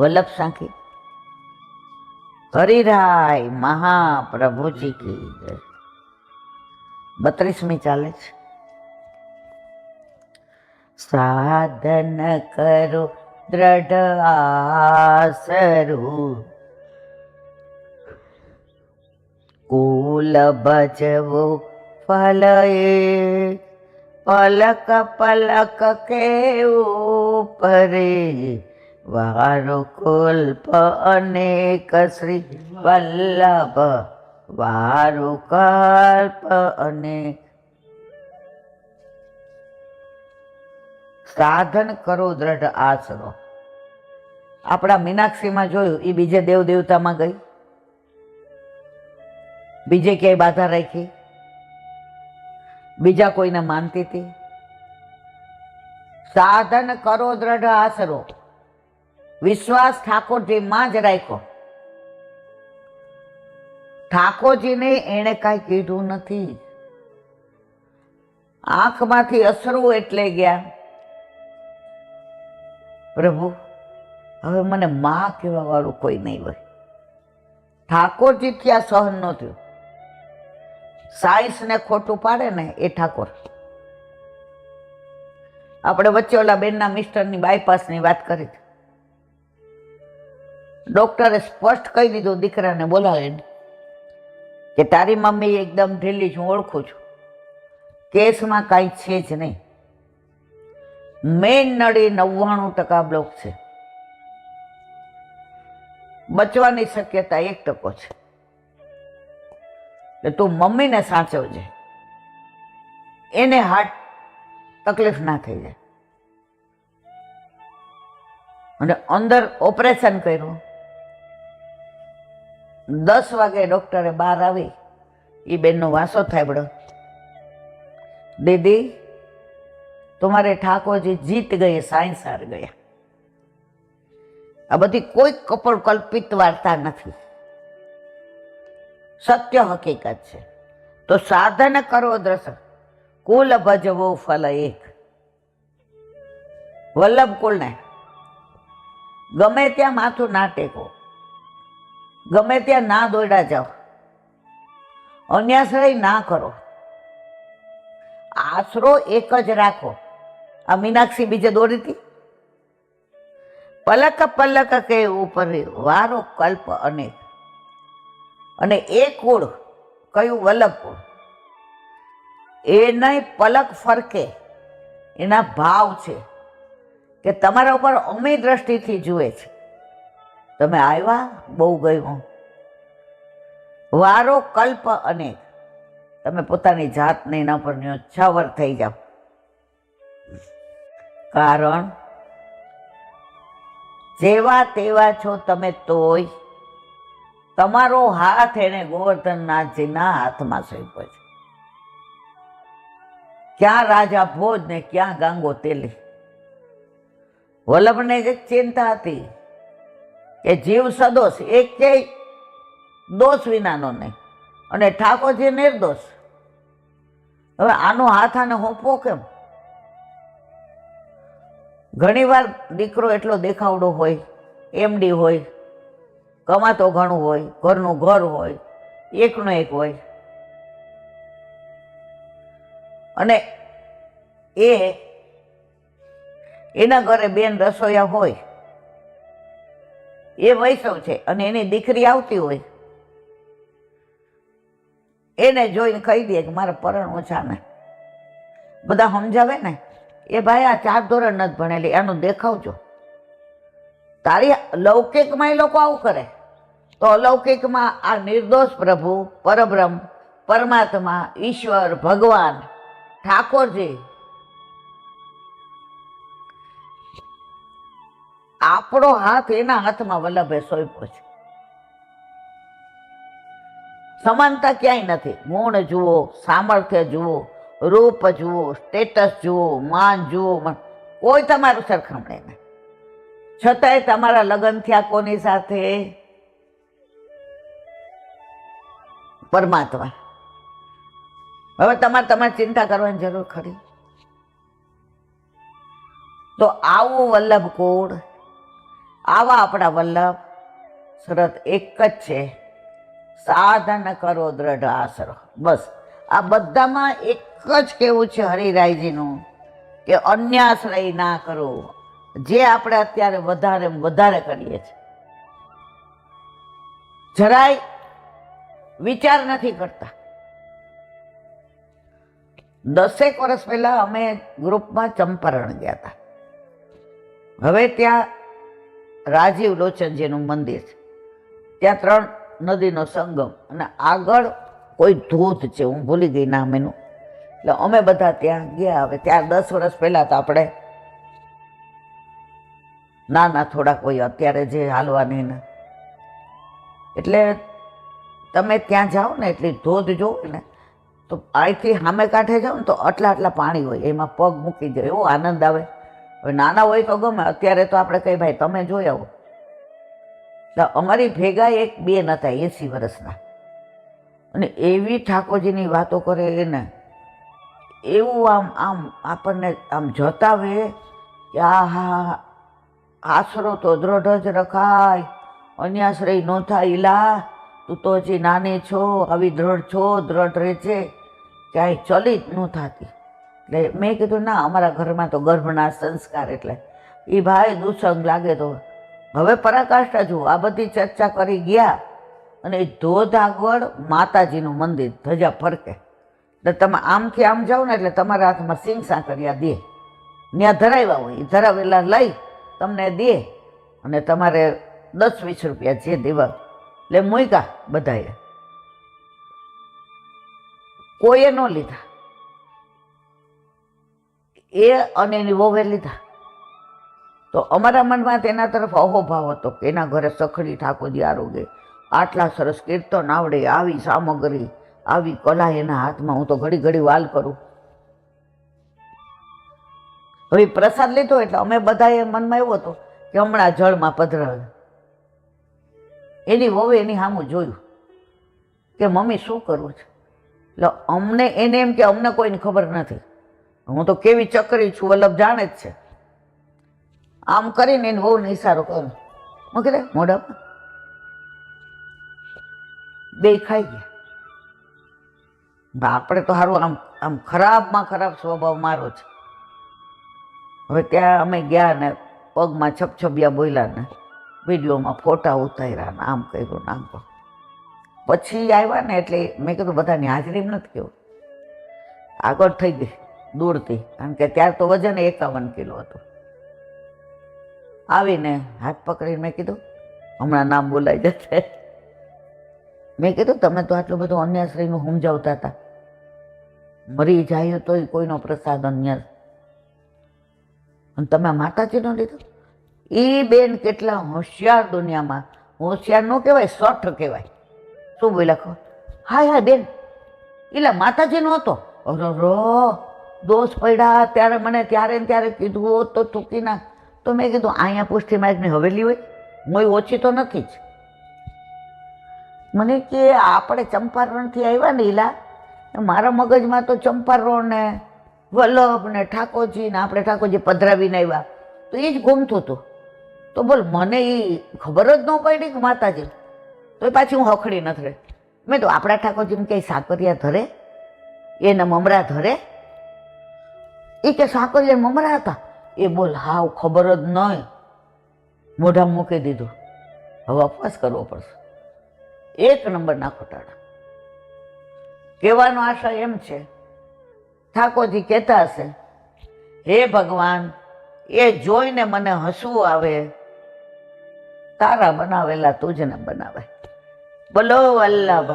વલ્લભ સાંખી. હરિરાય મહાપ્રભુજી કી બત્રીસમી ચાલે છે. સાધન કરો દ્રઢ આસરું કુલ ભજવો ફલ પલક પલક કેવું ઉપરે. વારો કુલ્પ અનેક શ્રી વલ્લભ. વારો કલ્પ અનેક. સાધન કરો દ્રઢ આશરો. આપણા મીનાક્ષીમાં જોયું એ બીજે દેવ દેવતામાં ગઈ? બીજે ક્યાંય બાધા રાખી? બીજા કોઈને માનતી હતી? સાધન કરો દ્રઢ આસરો વિશ્વાસ ઠાકોરજીમાં જ રાખ્યો. ઠાકોરજીને એણે કાંઈ કીધું નથી. આંખમાંથી અસરવું એટલે ગયા. પ્રભુ, હવે મને મા કહેવા વાળું કોઈ નહીં હોય. ઠાકોરજી ક્યાં સહન ન થયું. સાયન્સને ખોટું પાડે ને એ ઠાકોર. આપણે વચ્ચે ઓલા બેનના મિસ્ટરની બાયપાસની વાત કરી હતી. ડોક્ટરે સ્પષ્ટ કહી દીધું દીકરાને બોલાવીને કે તારી મમ્મી એકદમ ઢીલી છું, ઓળખું છું. કેસમાં કાંઈ છે જ નહીં. મેઇન નળી નવ્વાણું ટકા બ્લોક છે. બચવાની શક્યતા એક ટકો છે. એટલે તું મમ્મીને સાચવજે. એને હાર્ટ તકલીફ ના થઈ જાય. અને અંદર ઓપરેશન કર્યું. દસ વાગે ડૉક્ટરે બહાર આવી. એ બેનનો વાસો થાયબડો દીદી, તમારે ઠાકોરજી જીત ગયે સાયન્સ હાર ગયા. આ બધી કોઈ કપડ કલ્પિત વાર્તા નથી. સત્ય હકીકત છે. તો સાધન કરો દ્રશ કુલ ભજવો ફલ એક. વલ્લભ કુલને. ગમે ત્યાં માથું ના ટેકો. ગમે ત્યાં ના દોડા જાઓ. અન્યાશ્રય ના કરો. આશરો એક જ રાખો. આ મીનાક્ષી બીજે દોડી હતી પલક પલક કે ઉપર વારો કલ્પ અનેક. અને એ કુળ કયું વલ્લભ કુળ એ નહીં પલક ફરકે. એના ભાવ છે કે તમારા ઉપર અમી દ્રષ્ટિથી જુએ છે. તમે આવ્યા? બહુ ગયું. વારો, કલ્પ અનેક તમે પોતાની જાતને એના પર ન્યોછાવર થઈ જાઓ. કારણ જેવા તેવા છો તમે તોય તમારો હાથ એને ગોવર્ધનનાથજીના હાથમાં સોંપ્યો છે. ક્યાં રાજા ભોજ ને ક્યાં ગાંગો તેલી? વલ્લભને જે ચિંતા હતી. કે જીવ સદોષ, એક કે દોષ વિનાનો નહીં. અને ઠાકોરજી નિર્દોષ. હવે આનો હાથ આને હોંપવો કેમ? ઘણીવાર દીકરો એટલો દેખાવડો હોય, એમડી હોય, કમાતો ઘણું હોય, ઘરનું ઘર હોય, એકનો એક હોય. અને એ, એના ઘરે બેન રસોઈયા હોય એ વૈષ્ણવ છે અને એની દીકરી આવતી હોય. એને જોઈને કહી દે કે મારા પરણ ઓછા ને. બધા સમજાવે ને? એ ભાઈ, આ ચાર ધોરણ નથી ભણેલી, એનું દેખાવજો તારી લૌકિકમાં એ લોકો આવું કરે. તો અલૌકિકમાં આ નિર્દોષ પ્રભુ, પરબ્રહ્મ, પરમાત્મા, ઈશ્વર, ભગવાન, ઠાકોરજી આપણો હાથ એના હાથમાં વલ્લભે સોંપ્યો છે. સમાનતા ક્યાંય નથી. ગુણ જુઓ, સામર્થ્ય જુઓ, રૂપ જુઓ, સ્ટેટસ જુઓ, માન જુઓ કોઈ તમારું સરખામણી નહીં છતાંય તમારા લગ્ન થયા કોની સાથે? પરમાત્મા. હવે તમારે તમારે ચિંતા કરવાની જરૂર ખરી. તો આવું વલ્લભ કુળ આવા આપણા વલ્લભ, શરત એક જ છે. સાધન કરો દ્રઢ આશરો. બસ, આ બધામાં એક જ કેવું છે હરિરાયજીનું, કે અન્યાશ્રય ના કરો. જે આપણે અત્યારે વધારે વધારે કરીએ છીએ. જરાય વિચાર નથી કરતા. દસેક વર્ષ પહેલા અમે ગ્રુપમાં ચંપારણ ગયા હતા. હવે ત્યાં રાજીવ લોચનજીનું મંદિર છે. ત્યાં ત્રણ નદીનો સંગમ અને આગળ કોઈ ધોધ છે, હું ભૂલી ગઈ નામ એનું. એટલે અમે બધા ત્યાં ગયા, હવે ત્યાં દસ વર્ષ પહેલાં તો આપણે નાના થોડાક હોય, અત્યારે જે હાલવાની ને. એટલે તમે ત્યાં જાઓ ને, એટલી ધોધ જોવો ને, તો અહીંથી સામે કાંઠે જાઓ ને, તો આટલા આટલા પાણી હોય, એમાં પગ મૂકી જાય એવો આનંદ આવે. હવે નાના હોય તો ગમે, અત્યારે તો આપણે કઈ ભાઈ, તમે જોઈ આવો. એટલે અમારી ભેગા એક બેન હતા, એંસી વર્ષના. અને એવી ઠાકોરજીની વાતો કરે એને, એવું આમ આમ આપણને આમ જતાવે કે આ હા આશરો તો દ્રઢ જ રખાય, અન્યાશ્રય ન થાય લા તું તો હજી નાની છો, આવી દ્રઢ છો, દ્રઢ રહે છે ક્યાંય ચલિત ન થતી. એટલે મેં કીધું, ના, અમારા ઘરમાં તો ગર્ભના સંસ્કાર એટલે. એ ભાઈ દુસંગ લાગે તો, હવે પરાકાષ્ઠા જુઓ આ બધી ચર્ચા કરી ગયા અને ધોધ આગળ માતાજીનું મંદિર ધજા ફરકે. એટલે તમે આમથી આમ જાઓ ને એટલે તમારા હાથમાં સિંગ સાંકરિયા દે. ત્યાં ધરાવ્યા હોય એ ધરાવેલા લઈ તમને દે અને તમારે દસ વીસ રૂપિયા જે દેવા. એટલે મૂક્યા બધાએ. કોઈએ ન લીધા. એ અને એની વહુએ લીધા. તો અમારા મનમાં તેના તરફ અહોભાવ હતો કે એના ઘરે સખડી ઠાકોરજી આરોગ્ય આટલા સરસ કીર્તન આવડે, આવી સામગ્રી, આવી કલા એના હાથમાં. હું તો ઘડી ઘડી વાલ કરું. હવે પ્રસાદ લીધો એટલે અમે બધાએ મનમાં એવું હતું કે હમણાં જળમાં પધરાવે. એની વહુએ એની સામું જોયું કે મમ્મી શું કરવું છે? એટલે અમને એને એમ કે અમને કોઈની ખબર નથી. હું તો કેવી ચકરી છું, વલ્લભ જાણે જ છે. આમ કરીને એને બહુ ઈશારો કરો મૂકી દે મોઢામાં બે ખાઈ ગયા. આપણે તો સારું આમ આમ ખરાબમાં ખરાબ સ્વભાવ મારો છે. હવે ત્યાં અમે ગયા ને પગમાં છપછપિયા બોલ્યા ને, વિડીયોમાં ફોટા ઉતાર્યા ને, આમ કર્યું ને આમ પછી આવ્યા ને એટલે મેં કીધું, બધાની હાજરી નથી કેવું આગળ થઈ ગઈ. દૂરથી. કારણ કે ત્યાર તો વજન એકાવન કિલો હતું. આવીને હાથ પકડીને મેં કીધું, હમણાં નામ બોલાઈ જશે. મેં કીધું, તમે તો આટલું બધું અન્યાશ્રયનું સમજાવતા હતા. મરી જાય તોય કોઈનો પ્રસાદ અન્ય અને તમે માતાજીનો લીધો? એ બેન કેટલા હોશિયાર દુનિયામાં. હોશિયાર ન કહેવાય, સોઠ કહેવાય. શું બોલ્યા ખબર હા હા બેન. એટલે માતાજીનો હતો? રો દોષ પડ્યા ત્યારે મને ત્યારે ને ત્યારે કીધું હોત તો ચૂકી ના તો મેં કીધું, અહીંયા પુષ્ટિ માર્ગની હવેલી હોય. મોય ઓછી તો નથી જ. મને કે, આપણે ચંપારણથી આવ્યા ને ઈલા મારા મગજમાં તો ચંપારણ ને વલ્લભ ને ઠાકોરજી ને આપણે ઠાકોરજી પધરાવીને આવ્યા. તો એ જ ગુમતું હતું. તો બોલ, મને એ ખબર જ ન પડી કે માતાજી. તો પાછી હું હખડી નથી મેં તો આપણા ઠાકોરજીને ક્યાંય સાકરિયા ધરે, એને મમરા ધરે એ કે સાકરિયા મમરા હતા. એ બોલ, હાવ ખબર જ નહીં મોઢા મૂકી દીધું. હવે અપવાસ કરવો પડશે. એક નંબરના ખોટાડા. કહેવાનો આશા એમ છે, ઠાકોરજી કહેતા હશે, હે ભગવાન, એ જોઈને મને હસવું આવે, તારા બનાવેલા તુજને બનાવે. બોલો વલ્લભ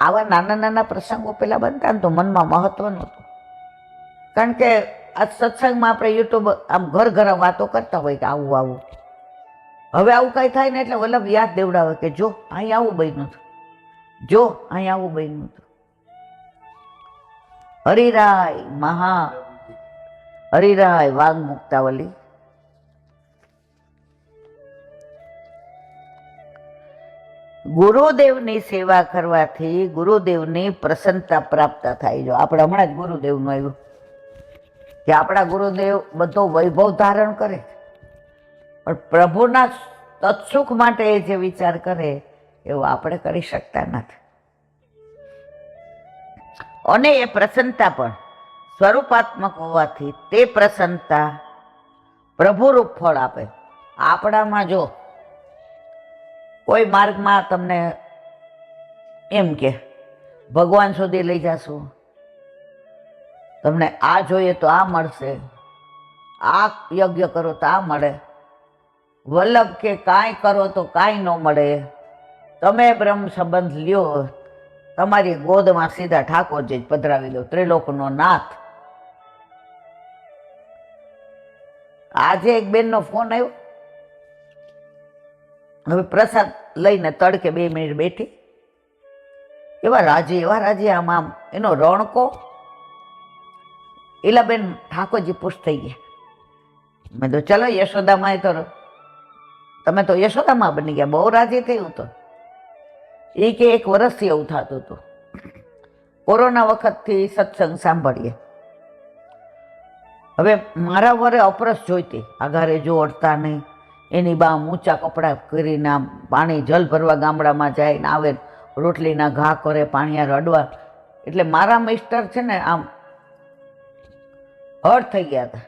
આવા નાના નાના પ્રસંગો પેલા બનતા ને તો મનમાં મહત્વ નહોતું. કારણ કે આ સત્સંગમાં આપણે યુટ્યુબ આમ ઘર ઘર વાતો કરતા હોય કે આવું આવું. હવે આવું કાંઈ થાય ને એટલે વલ્લભ યાદ દેવડાવે કે જો, અહીં આવું બન્યું હતું. જો, અહીં આવું બન્યું હતું. હરિરાય મહા, હરિરાય વાઘ મુક્તાવલી. ગુરુદેવની સેવા કરવાથી ગુરુદેવની પ્રસન્નતા પ્રાપ્ત થાય. જો, આપણે હમણાં જ ગુરુદેવનું આવ્યું. કે આપણા ગુરુદેવ બધો વૈભવ ધારણ કરે પણ પ્રભુના તત્સુખ માટે એ જે વિચાર કરે, એવું આપણે કરી શકતા નથી. અને એ પ્રસન્નતા પણ સ્વરૂપાત્મક હોવાથી તે પ્રસન્નતા પ્રભુરૂપ ફળ આપે. આપણામાં જો કોઈ માર્ગમાં તમને એમ કે, ભગવાન સુધી લઈ જાશું. તમને આ જોઈએ તો આ મળશે. આ યજ્ઞ કરો તો આ મળે. વલ્લભ કે કાંઈ કરો તો કાંઈ ન મળે. તમે બ્રહ્મ સંબંધ લ્યો. તમારી ગોદમાં સીધા ઠાકોરજી જ પધરાવી દો ત્રિલોકનો નાથ. આજે એક બેનનો ફોન આવ્યો. હવે પ્રસાદ લઈને તડકે બે મિનિટ બેઠી. એવા રાજી એવા રાજી આમ આમ. એનો રણકો એલાબેન ઠાકોરજી પુષ્ટ થઈ ગયા. મેં તો ચલો યશોદામાં તો તમે તો યશોદામાં બની ગયા, બહુ રાજી થયું તો. એ કે એક વર્ષથી એવું થતું હતું. કોરોના વખતથી સત્સંગ સાંભળીએ. હવે મારા વરે અપરસ જોઈતી. આઘારે જો અડતા નહીં. એની બા ઊંચા કપડાં કરીને પાણી જલ ભરવા ગામડામાં જાય ને આવે, રોટલીના ઘા કરે પાણીયા રડવા એટલે મારા મિસ્ટર છે ને આમ હળ થઈ ગયા હતા.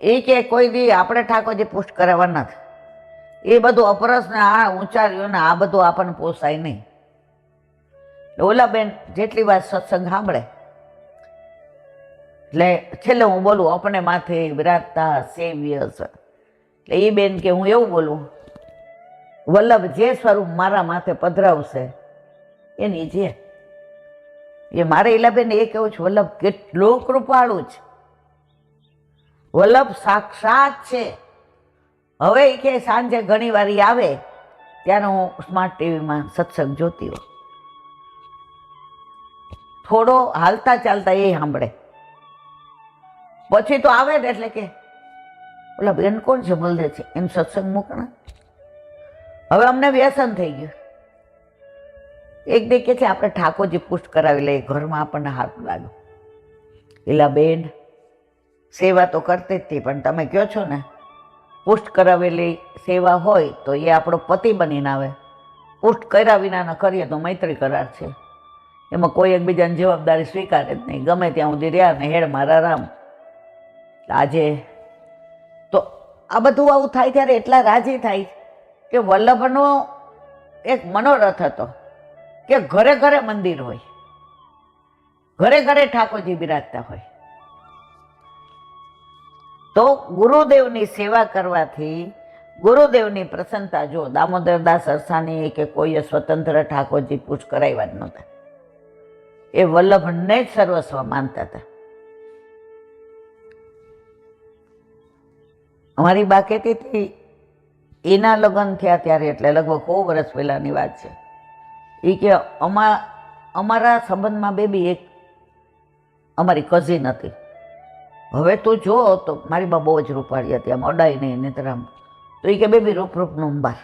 એ કે કોઈ દી આપણે ઠાકોરજી પુષ્ટ કરાવવા નથી એ બધું અપરસને આ ઊંચાર્યું ને આ બધું આપણને પોસાય નહીં. ઓલા બેન જેટલી વાર સત્સંગ સાંભળે, એટલે છેલ્લે હું બોલું આપણે માથે વિરાજતા સેવિયસ એટલે એ બેન કે હું એવું બોલું, વલ્લભ જે સ્વરૂપ મારા માથે પધરાવશે, એની જે એ મારે ઇલાબેન એ કેવું છે, વલ્લભ, કેટલું કૃપાળું છે. વલ્લભ, સાક્ષાત છે. હવે એ કે સાંજે ઘણી વારી આવે ત્યારે હું સ્માર્ટ ટીવીમાં સત્સંગ જોતી હોઉં. થોડો હાલતા ચાલતા એ સાંભળે. પછી તો આવે ને એટલે કે ઓલા બેન કોણ છે બોલદે છે? એમ સત્સંગ મૂકણા? હવે અમને વ્યસન થઈ ગયું. એક બે કે છે, આપણે ઠાકોરજી પુષ્ટ કરાવી લઈએ, ઘરમાં આપણને હાથ લાગે. એલા બેન, સેવા તો કરતી જ હતી, પણ તમે કહો છો ને? પુષ્ટ કરાવેલી સેવા હોય તો એ આપણો પતિ બનીને આવે. પુષ્ટ કર્યા વિનાના કરીએ તો મૈત્રી કરાર છે. એમાં કોઈ એકબીજાની જવાબદારી સ્વીકારે જ નહીં. ગમે ત્યાં સુધી રહ્યા ને હેડ મારા રામ. આજે તો આ બધું આવું થાય ત્યારે એટલા રાજી થાય કે વલ્લભનો એક મનોરથ હતો. કે ઘરે ઘરે મંદિર હોય. ઘરે ઘરે ઠાકોરજી બિરાજતા હોય. તો ગુરુદેવની સેવા કરવાથી ગુરુદેવની પ્રસન્નતા જો દામોદરદાસ અરસાની કે કોઈએ સ્વતંત્ર ઠાકોરજી પૂછ કરાવ્યા જ નહોતા. એ વલ્લભને જ સર્વસ્વ માનતા હતા. અમારી બા એના લગ્ન થયા ત્યારે એટલે લગભગ બહુ વર્ષ પહેલાંની વાત છે. એ કે અમા, અમારા સંબંધમાં બેબી એક અમારી કઝિન હતી. હવે તું જો તો મારી બા બહુ જ રૂપાળી હતી, આમ અડાઈ નહીં નહીતર આમ. તો એ કે બેબી રૂપ રૂપનું અંબાર.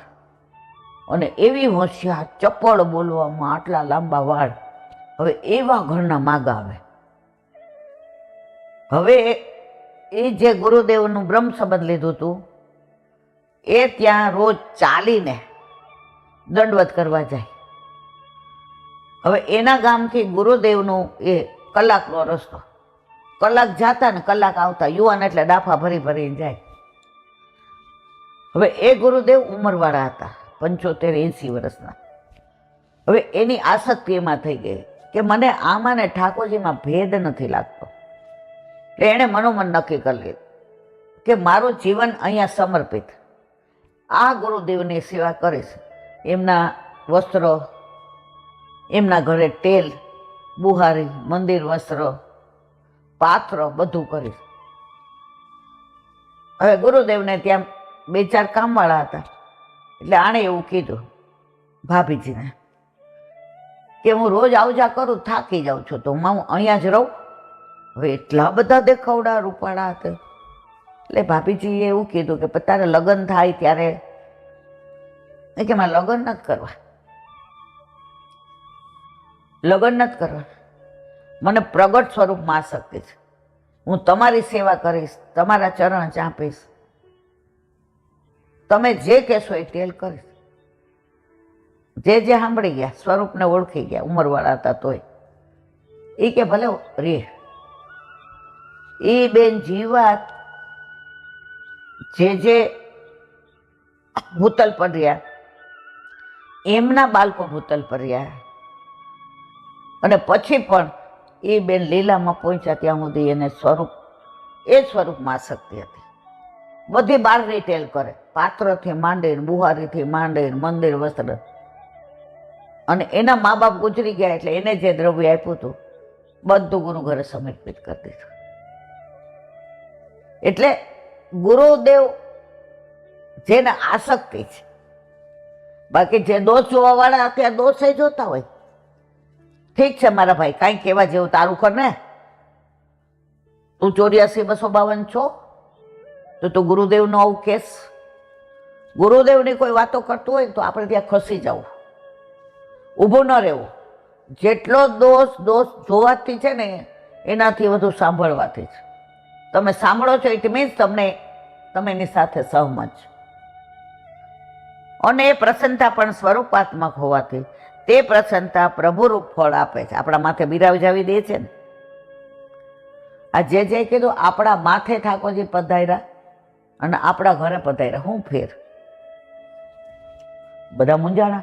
અને એવી હોશિયાર ચપ્પળ બોલવામાં આટલા લાંબા વાળ. હવે એવા ઘરના માગ આવે. હવે એ જે ગુરુદેવનું બ્રહ્મ સંબંધ લીધું હતું એ ત્યાં રોજ ચાલીને દંડવત કરવા જાય. હવે એના ગામથી ગુરુદેવનું એ કલાકનો રસ્તો. કલાક જાતા ને કલાક આવતા યુવાન એટલે ડાફા ભરી ભરીને જાય. હવે એ ગુરુદેવ ઉંમરવાળા હતા, પંચોતેર એંસી વર્ષના. હવે એની આસક્તિ એમાં થઈ ગઈ કે મને આમાં ને ઠાકોરજીમાં ભેદ નથી લાગતો. એણે મનોમન નક્કી કરી લીધું કે મારું જીવન અહીંયા સમર્પિત. આ ગુરુદેવની સેવા કરીશ એમના વસ્ત્રો એમના ઘરે તેલ, બુહારી, મંદિર, વસ્ત્ર, પાત્ર બધું કરી હવે ગુરુદેવને ત્યાં બે ચાર કામવાળા હતા. એટલે આણે એવું કીધું, ભાભીજીને, કે હું રોજ આવજા કરું, થાકી જાઉં છું, તો હું અહીંયા જ રહું. હવે એટલા બધા દેખાવડા રૂપાળા હતા. એટલે ભાભીજીએ એવું કીધું કે તારે લગ્ન થાય ત્યારે કે મારે લગ્ન નથી કરવા. લગ્ન નથી કરવા મને પ્રગટ સ્વરૂપમાં આસક્તિ છે. હું તમારી સેવા કરીશ, તમારા ચરણ ચાંપીશ. તમે જે કહેશો એ ટેલ કરીશ. જે જે સાંભળી ગયા, સ્વરૂપને ઓળખી ગયા, ઉંમરવાળા હતા તોય. એ કે ભલે રે. એ બેન જીવાત જે જે ભૂતલ પર રહ્યા, એમના બાળકો ભૂતલ પર રહ્યા. અને પછી પણ એ બેન લીલામાં પહોંચ્યા ત્યાં સુધી એને સ્વરૂપ, એ સ્વરૂપમાં આસક્તિ હતી. બધી બાર રિટેલ કરે. પાત્રથી માંડીને, બુહારીથી માંડીને, મંદિર વસ્ત્ર. અને એના મા બાપ ગુજરી ગયા એટલે એને જે દ્રવ્ય આપ્યું હતું, બધું ગુરુ ઘરે સમર્પિત કરી દીધું. એટલે ગુરુદેવ જેને આસક્તિ છે, બાકી જે દોષ જોવાવાળા અત્યારે દોષે જોતા હોય ઠીક છે મારા ભાઈ, કાંઈ કહેવા જેવું તારું કર ને. તું ચોર્યાસી બસો બાવન છો, તો તું ગુરુદેવનો આવું કેસ. ગુરુદેવની કોઈ વાતો કરતું હોય તો આપણે ત્યાં ખસી જવું ઊભું ન રહેવું. જેટલો દોષ દોષ જોવાથી છે ને, એનાથી વધુ સાંભળવાથી છે તમે સાંભળો છો ઇટ મીન્સ તમને, તમે એની સાથે સહમત છો. અને એ પ્રસન્નતા પણ સ્વરૂપાત્મક હોવાથી. તે પ્રસન્નતા પ્રભુરૂપ ફળ આપે છે. આપણા માથે બિરાવજાવી દે છે ને. આ જે જે કીધું, આપણા માથે ઠાકોરજી પધાર્યા અને આપણા ઘરે પધાર્યા. હું ફેર? બધા મૂંઝાણા?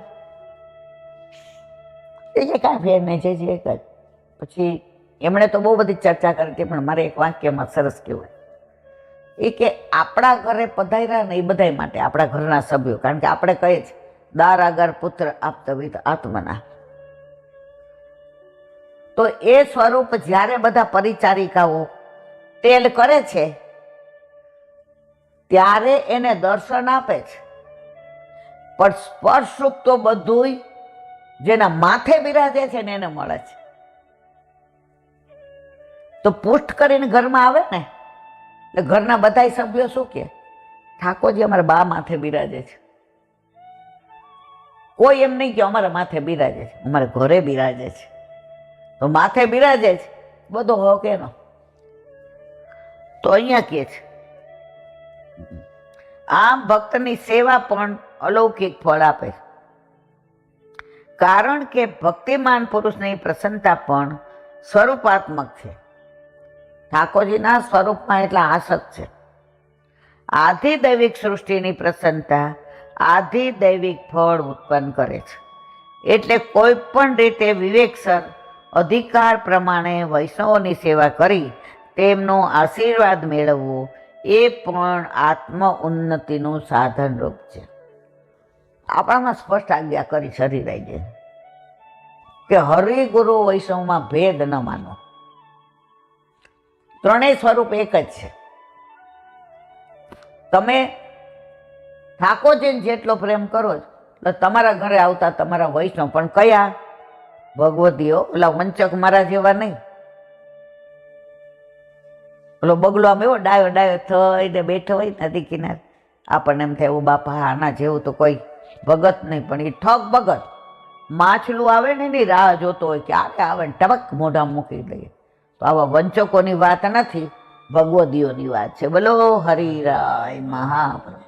એ જે કાંઈ ફેર નહીં, જે જે એક જ પછી એમણે તો બહુ બધી ચર્ચા કરી હતી, પણ મારે એક વાક્યમાં સરસ કહેવાય એ કે આપણા ઘરે પધાર્યા ને એ બધા માટે, આપણા ઘરના સભ્યો. કારણ કે આપણે કહીએ છીએ દાર આગળ પુત્ર આપતવિત આત્મના. તો એ સ્વરૂપ જ્યારે બધા પરિચારિકાઓ તેલ કરે છે, ત્યારે એને દર્શન આપે છે. પણ સ્પર્શરૂપ તો બધુંય જેના માથે બિરાજે છે ને એને મળે છે. તો પુષ્ટ કરીને ઘરમાં આવે ને? એટલે ઘરના બધા સભ્યો શું કે? ઠાકોરજી અમારા બા માથે બિરાજે છે. કોઈ એમ નહીં કે અમારા માથે બિરાજે છે. અમારે ઘરે બિરાજે છે. તો માથે બિરાજે છે. બધો હક એનો. તો અહીંયા કે છે. આમ ભક્તની સેવા પણ અલૌકિક ફળ આપે કારણ કે ભક્તિમાન પુરુષની પ્રસન્નતા પણ સ્વરૂપાત્મક છે. ઠાકોરજીના સ્વરૂપમાં એટલા આસક્ત છે. આધિદૈવિક સૃષ્ટિની પ્રસન્નતા આધિદૈવિક ફળ ઉત્પન્ન કરે છે. એટલે કોઈ પણ રીતે વિવેકસર અધિકાર પ્રમાણે વૈષ્ણવોની સેવા કરી તેમનો આશીર્વાદ મેળવવો એ પણ આત્મ ઉન્નતિનું સાધનરૂપ છે. આપણામાં સ્પષ્ટ આજ્ઞા કરી શરીર છે કે હરિગુરુ વૈષ્ણવમાં ભેદ ન માનો. ત્રણેય સ્વરૂપ એક જ છે. તમે ઠાકોરજીને જેટલો પ્રેમ કરો એટલે તમારા ઘરે આવતા તમારા વૈષ્ણવ, પણ કયા? ભગવતીઓ, ઓલા વંચક મારા જેવા નહીં. ઓલો બગલો આમ એવો ડાયો ડાયો થઈને બેઠો હોય નદી કિનારે. આપણને એમ થાય એવું બાપા, આના જેવું તો કોઈ ભગત નહીં. પણ એ ઠગ ભગત, માછલું આવે ને એની રાહ જોતો હોય ક્યારે આવે ને ટબક મોઢા મૂકી દઈએ તો આવા વંચકોની વાત નથી ભગવદીઓની વાત છે. બોલો હરિરાય મહાપ્રભુ.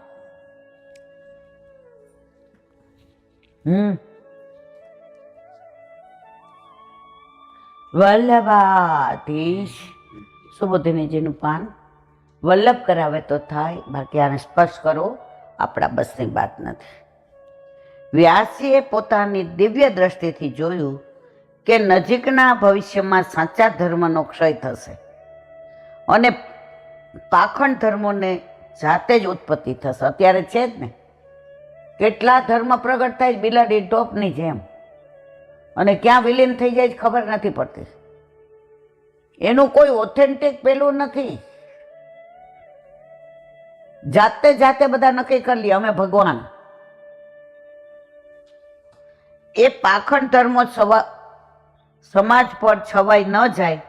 હમ વલ્લભાધીશ સુબોધિનીજીનું પાન વલ્લભ કરાવે તો થાય બાકી આને સ્પર્શ કરો આપણા બસની વાત નથી વ્યાસીએ પોતાની દિવ્ય દ્રષ્ટિથી જોયું કે નજીકના ભવિષ્યમાં સાચા ધર્મનો ક્ષય થશે અને પાખંડ ધર્મોને જાતે જ ઉત્પત્તિ થશે અત્યારે છે જ ને કેટલા ધર્મ પ્રગટ થાય બિલાડી ટોપની જેમ. અને ક્યાં વિલીન થઈ જાય છે ખબર નથી પડતી. એનું કોઈ ઓથેન્ટિક પેલું નથી. જાતે જાતે બધા નક્કી કરી લઈએ અમે ભગવાન. એ પાખંડ ધર્મો સમાજ પર છવાઈ ન જાય,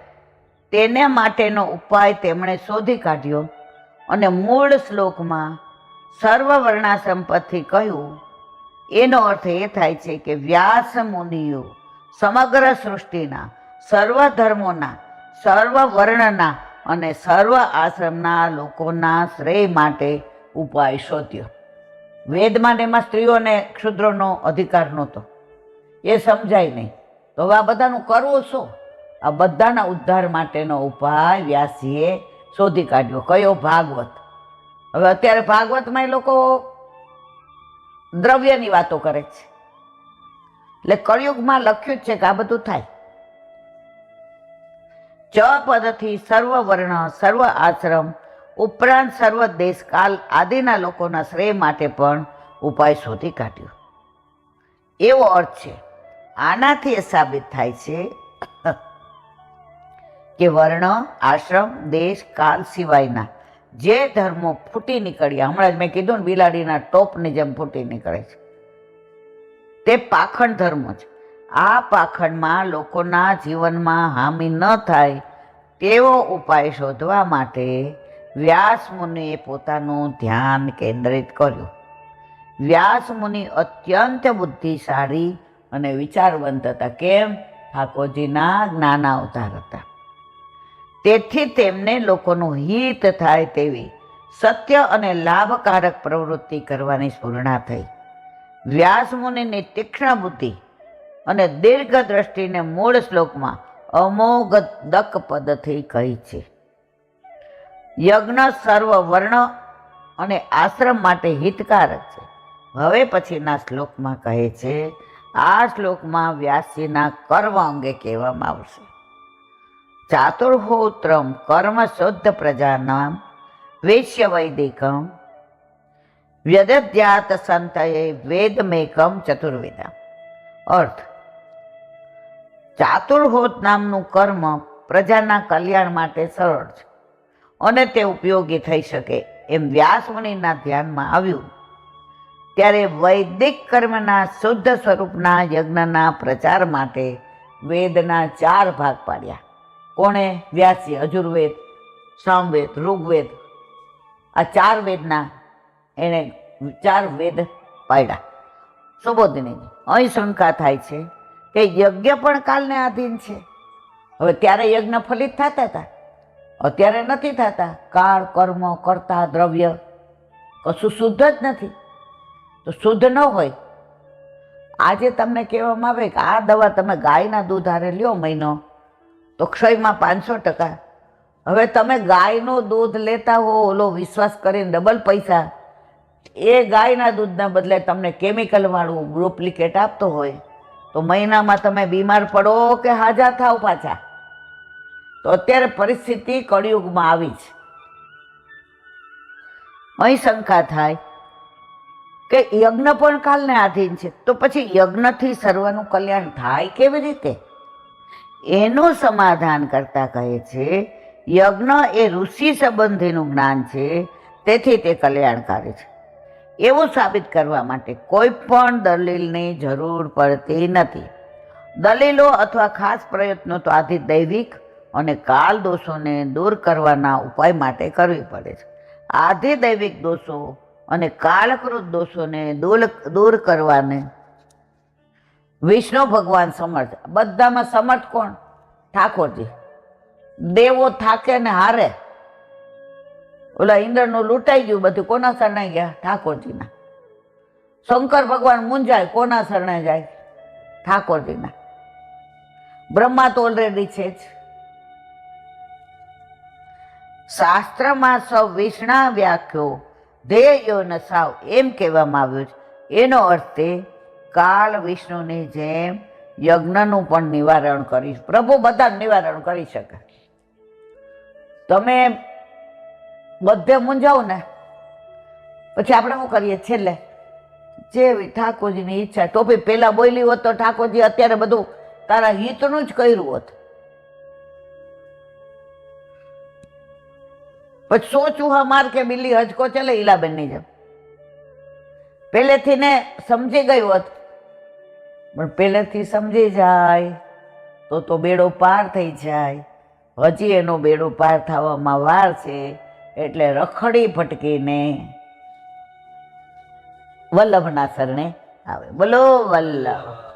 તેને માટેનો ઉપાય તેમણે શોધી કાઢ્યો અને મૂળ શ્લોકમાં સર્વ વર્ણાશ્રમ પરથી કહ્યું એનો અર્થ એ થાય છે કે વ્યાસ મુનિઓ સમગ્ર સૃષ્ટિના, સર્વ ધર્મોના, સર્વ વર્ણના અને સર્વ આશ્રમના લોકોના શ્રેય માટે ઉપાય શોધ્યો. વેદમાં એમાં સ્ત્રીઓને ક્ષુદ્રોનો અધિકાર નહોતો. એ સમજાય નહીં. તો આ બધાનું કરવું શું? આ બધાના ઉદ્ધાર માટેનો ઉપાય વ્યાસજીએ શોધી કાઢ્યો. કયો ભાગવત? હવે અત્યારે ભાગવતમાં એ લોકો દ્રવ્યની વાતો કરે છે. એટલે કળિયુગમાં લખ્યું જ છે કે આ બધું થાય. ચ પદથી સર્વ વર્ણ સર્વ આશ્રમ, ઉપરાંત સર્વ દેશ કાલ આદિના લોકોના શ્રેય માટે પણ ઉપાય શોધી કાઢ્યો. એવો અર્થ છે, આનાથી એ સાબિત થાય છે કે વર્ણ, આશ્રમ, દેશ, કાલ સિવાયના જે ધર્મો ફૂટી નીકળ્યા. હમણાં જ મેં કીધું ને, બિલાડીના ટોપની જેમ ફૂટી નીકળે છે. તે પાખંડ ધર્મ છે. આ પાખંડમાં લોકોના જીવનમાં હામી ન થાય તેવો ઉપાય શોધવા માટે વ્યાસ મુનિએ પોતાનું ધ્યાન કેન્દ્રિત કર્યું. વ્યાસ મુનિ અત્યંત બુદ્ધિશાળી અને વિચારવંત હતા. કેમ? ઠાકોરજીના જ્ઞાનાવતાર હતા. તેથી તેમને લોકોનું હિત થાય તેવી સત્ય અને લાભકારક પ્રવૃત્તિ કરવાની સ્ફૂર્ણા થઈ. વ્યાસ મુનિની તીક્ષ્ણ બુદ્ધિ અને દીર્ઘ દ્રષ્ટિને મૂળ શ્લોકમાં અમોઘ દક પદથી કહી છે. યજ્ઞ સર્વ વર્ણ અને આશ્રમ માટે હિતકારક છે. હવે પછીના શ્લોકમાં કહે છે, આ શ્લોકમાં વ્યાસજીના કર્મ અંગે કહેવામાં આવશે. ચાતુર્હોત્રમ કર્મ શુદ્ધ પ્રજાનામ વેશ્ય વૈદિકમ વ્યદધ્યાત સંતયે વેદમેકમ ચતુર્વેદા અર્થ ચાતુર્હોત નામનું કર્મ પ્રજાના કલ્યાણ માટે સરળ છે અને તે ઉપયોગી થઈ શકે એમ વ્યાસમુનિના ધ્યાનમાં આવ્યું. ત્યારે વૈદિક કર્મના શુદ્ધ સ્વરૂપના યજ્ઞના પ્રચાર માટે વેદના ચાર ભાગ પાડ્યા. કોણે વ્યાસી, અજુર્વેદ સામવેદ ઋગ્વેદ, આ ચાર વેદના એણે ચાર વેદ પાડ્યા. સુબોધિનીજી અહીં શંકા થાય છે કે યજ્ઞ પણ કાલને આધીન છે. હવે ત્યારે યજ્ઞ ફલિત થતા હતા? અત્યારે નથી થતા. કાળ, કર્મ, કરતા, દ્રવ્ય કશું શુદ્ધ જ નથી. તો શુદ્ધ ન હોય. આજે તમને કહેવામાં આવે કે આ દવા તમે ગાયના દૂધ હારે લ્યો મહિનો. તો ક્ષયમાં પાંચસો ટકા. હવે તમે ગાયનું દૂધ લેતા હો, ઓલો વિશ્વાસ કરીને ડબલ પૈસા. એ ગાયના દૂધના બદલે તમને કેમિકલવાળું ડુપ્લિકેટ આપતો હોય, તો મહિનામાં તમે બીમાર પડો કે હાજા થાવ પાછા. તો અત્યારે પરિસ્થિતિ કળિયુગમાં આવી છે. અહીં શંકા થાય કે યજ્ઞ પણ કાલને આધીન છે. તો પછી યજ્ઞથી સર્વનું કલ્યાણ થાય કેવી રીતે? એનું સમાધાન કરતા કહે છે, યજ્ઞ એ ઋષિ સંબંધીનું જ્ઞાન છે, તેથી તે કલ્યાણકારી છે. એવું સાબિત કરવા માટે કોઈ પણ દલીલની જરૂર પડતી નથી. દલીલો અથવા ખાસ પ્રયત્નો તો આથી દૈવિક અને કાલ દોષોને દૂર કરવાના ઉપાય માટે કરવી પડે છે. આધિ દૈવિક દોષો અને કાળકૃત દોષોને દૂર દૂર કરવાને વિષ્ણુ ભગવાન સમર્થ. બધામાં સમર્થ કોણ? ઠાકોરજી. દેવો થાકે ને હારે. ઓલા ઇન્દ્રનું લૂંટાઈ ગયું બધું, કોના શરણાઈ ગયા? ઠાકોરજીના. શંકર ભગવાન મુંજાય કોના શરણે જાય? ઠાકોરજીના. બ્રહ્મા તો ઓલરેડી છે જ. શાસ્ત્રમાં સૌ વિષ્ણા વ્યાખ્યો, ધ્યેયો ન સાવ, એમ કહેવામાં આવ્યું છે. એનો અર્થ તે કાળ વિષ્ણુની જેમ યજ્ઞનું પણ નિવારણ કરી પ્રભુ બધા નિવારણ કરી શકે. તમે બધે મૂંઝાવ ને. પછી આપણે શું કરીએ? છેલ્લે જે ઠાકોરજીની ઈચ્છા, ટોપી પેલા બોલી હોત તો ઠાકોરજી અત્યારે બધું તારા હિતનું જ કર્યું હોત. પછી સો ચૂહા માર કે બિલ્લી હજકો ચલે ઈલાબેનની જેમ. પહેલેથી ને સમજી ગયું હોત પણ પહેલેથી સમજી જાય તો તો બેડો પાર થઈ જાય. હજી એનો બેડો પાર થવામાં વાર છે એટલે રખડી ભટકીને વલ્લભના શરણે આવે. બોલો વલ્લભ.